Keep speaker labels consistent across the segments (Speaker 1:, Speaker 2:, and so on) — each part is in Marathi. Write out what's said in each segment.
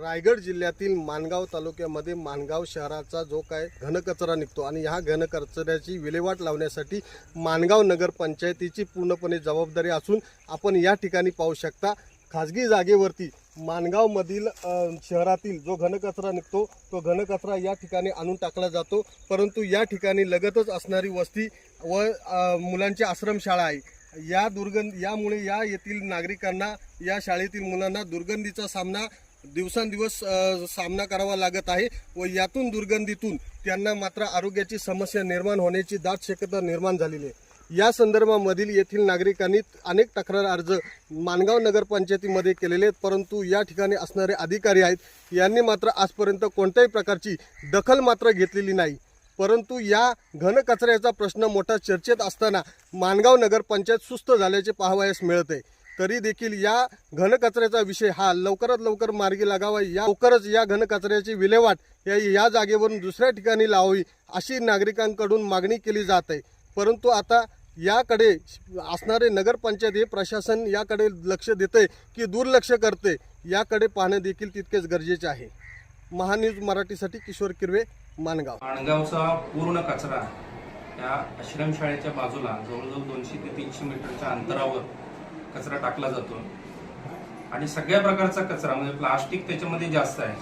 Speaker 1: रायगड जिल्ह्यातील माणगाव तालुक्यामध्ये माणगाव शहराचा जो काय घनकचरा निघतो आणि ह्या घनकचऱ्याची विल्हेवाट लावण्यासाठी माणगाव नगरपंचायतीची पूर्णपणे जबाबदारी असून आपण या ठिकाणी पाहू शकता खाजगी जागेवरती माणगावमधील शहरातील जो घनकचरा निघतो तो घनकचरा या ठिकाणी आणून टाकला जातो. परंतु या ठिकाणी लगतच असणारी वस्ती व मुलांची आश्रमशाळा आहे. या दुर्गंध यामुळे या येथील नागरिकांना या शाळेतील मुलांना दुर्गंधीचा सामना दिवसांदिवस सामना करावा लागत आहे व यातून दुर्गंधीतून त्यांना मात्र आरोग्याची समस्या निर्माण होण्याची दाट शक्यता निर्माण झालेली आहे. या संदर्भामधील येथील नागरिकांनी अनेक तक्रार अर्ज माणगाव नगरपंचायतीमध्ये केलेले आहेत परंतु या ठिकाणी असणारे अधिकारी आहेत यांनी मात्र आजपर्यंत कोणत्याही प्रकारची दखल मात्र घेतलेली नाही. परंतु या घनकचऱ्याचा प्रश्न मोठा चर्चेत असताना माणगाव नगरपंचायत सुस्त झाल्याचे पाहावयास मिळत. आहे तरी देखील या घनकचऱ्याचा विषय हा लवकरात लवकर मार्गी लागावा. या लवकरच या घनकचऱ्याची विल्हेवाट या या जागेवरून दुसऱ्या ठिकाणी लावावी अशी नागरिकांकडून मागणी केली जात आहे. परंतु आता याकडे असणारे नगरपंचायत हे प्रशासन याकडे लक्ष देते की दुर्लक्ष करते याकडे पाहणे देखील तितकेच गरजेचे आहे. महान्यूज मराठीसाठी किशोर किरवे माणगाव.
Speaker 2: माणगावचा पूर्ण कचरा त्या आश्रमशाळेच्या बाजूला जवळजवळ दोनशे ते तीनशे मीटरच्या अंतरावर कचरा टाकला जातो. आणि सगळ्या प्रकारचा कचरा म्हणजे प्लास्टिक त्याच्यामध्ये जास्त आहे.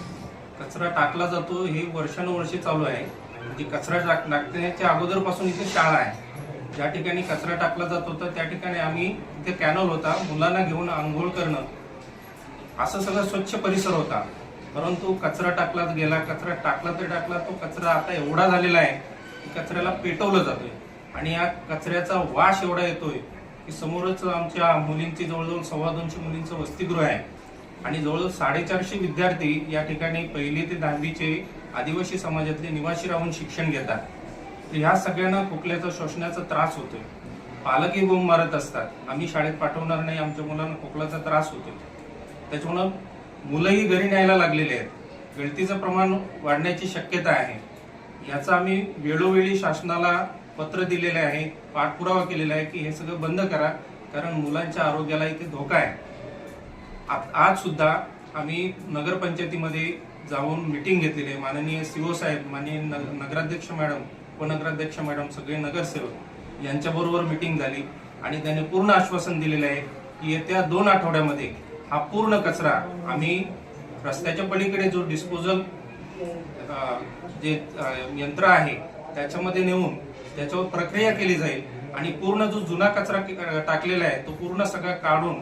Speaker 2: कचरा टाकला जातो हे वर्षानुवर्षे चालू आहे. म्हणजे कचरा टाक टाकण्याच्या अगोदरपासून इथे शाळा आहे. ज्या ठिकाणी कचरा टाकला जात होता त्या ठिकाणी आम्ही तिथे कॅनल होता मुलांना घेऊन आंघोळ करणं. असं सगळं स्वच्छ परिसर होता. परंतु कचरा टाकला गेला कचरा टाकला तर टाकला तो कचरा आता एवढा झालेला आहे की कचऱ्याला पेटवलं जातोय. आणि या कचऱ्याचा वास एवढा येतोय की समोरच आमच्या मुलींची जवळजवळ सव्वा दोनशे मुलींचं वसतिगृह आहे. आणि जवळजवळ साडेचारशे विद्यार्थी या ठिकाणी पहिली ते दहावीचे आदिवासी समाजातले निवासी राहून शिक्षण घेतात. तर ह्या सगळ्यांना खोकल्याचा शोषण्याचा त्रास होतोय. पालकही बोंब मारत असतात. आम्ही शाळेत पाठवणार नाही आमच्या मुलांना खोकल्याचा त्रास होतोय. त्याच्यामुळं मुलंही घरी न्यायला लागलेले आहेत. गळतीचं प्रमाण वाढण्याची शक्यता आहे. याचा आम्ही वेळोवेळी शासनाला पत्र दिलेले आहे पाठपुरावा केलेला आहे की हे सगळं बंद करा कारण मुलांच्या आरोग्याला इथे धोका आहे. आ- आज सुद्धा आम्ही नगरपंचायतीमध्ये जाऊन मिटिंग घेतलेली आहे. माननीय सीओ साहेब माननीय नगराध्यक्ष मॅडम उपनगराध्यक्ष मॅडम सगळे नगरसेवक यांच्याबरोबर मीटिंग झाली आणि त्यांनी पूर्ण आश्वासन दिलेलं आहे की येत्या दोन आठवड्यामध्ये हा पूर्ण कचरा आम्ही रस्त्याच्या पलीकडे जो डिस्पोजल जे यंत्र आहे त्याच्यामध्ये नेऊन त्याच्यावर प्रक्रिया केली जाईल आणि पूर्ण जो जुना कचरा टाकलेला आहे तो पूर्ण सगळा काढून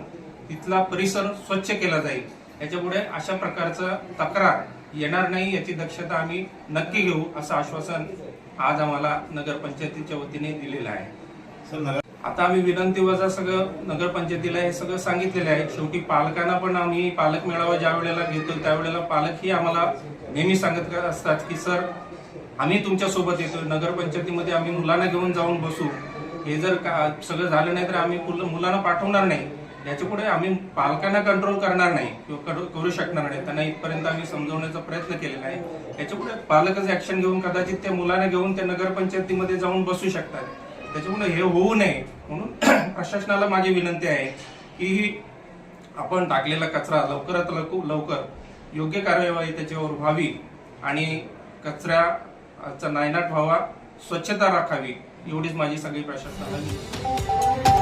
Speaker 2: तिथला परिसर स्वच्छ केला जाईल. याच्यापुढे अशा प्रकारचा तक्रार येणार नाही याची दक्षता आम्ही नक्की घेऊ असं आश्वासन आज आम्हाला नगरपंचायतीच्या वतीने दिलेलं आहे. आता आम्ही विनंती वजा सगळं नगरपंचायतीला हे सगळं सांगितलेलं आहे. शेवटी पालकांना पण आम्ही पालक मेळावा ज्या वेळेला घेतो त्यावेळेला पालकही आम्हाला नेहमी सांगत असतात की सर आम्ही तुमच्यासोबत येतो नगरपंचायतीमध्ये आम्ही मुलांना घेऊन जाऊन बसू. हे जर का सगळं झालं नाही तर आम्ही मुलांना पाठवणार नाही. याच्यापुढे आम्ही पालकांना कंट्रोल करणार नाही किंवा करू- करू शकणार नाही. त्यांना इथपर्यंत आम्ही समजवण्याचा प्रयत्न केलेला आहे. याच्यामुळे पालकच ऍक्शन घेऊन कदाचित त्या मुलांना घेऊन त्या नगरपंचायतीमध्ये जाऊन बसू शकतात. त्याच्यामुळे हे होऊ नये म्हणून प्रशासनाला माझी विनंती आहे की आपण टाकलेला कचरा लवकरात लवकर लवकर योग्य कार्यवाही त्याच्यावर व्हावी आणि कचऱ्याचा नायनाट व्हावा स्वच्छता राखावी एवढीच माझी सगळी प्रशासनाला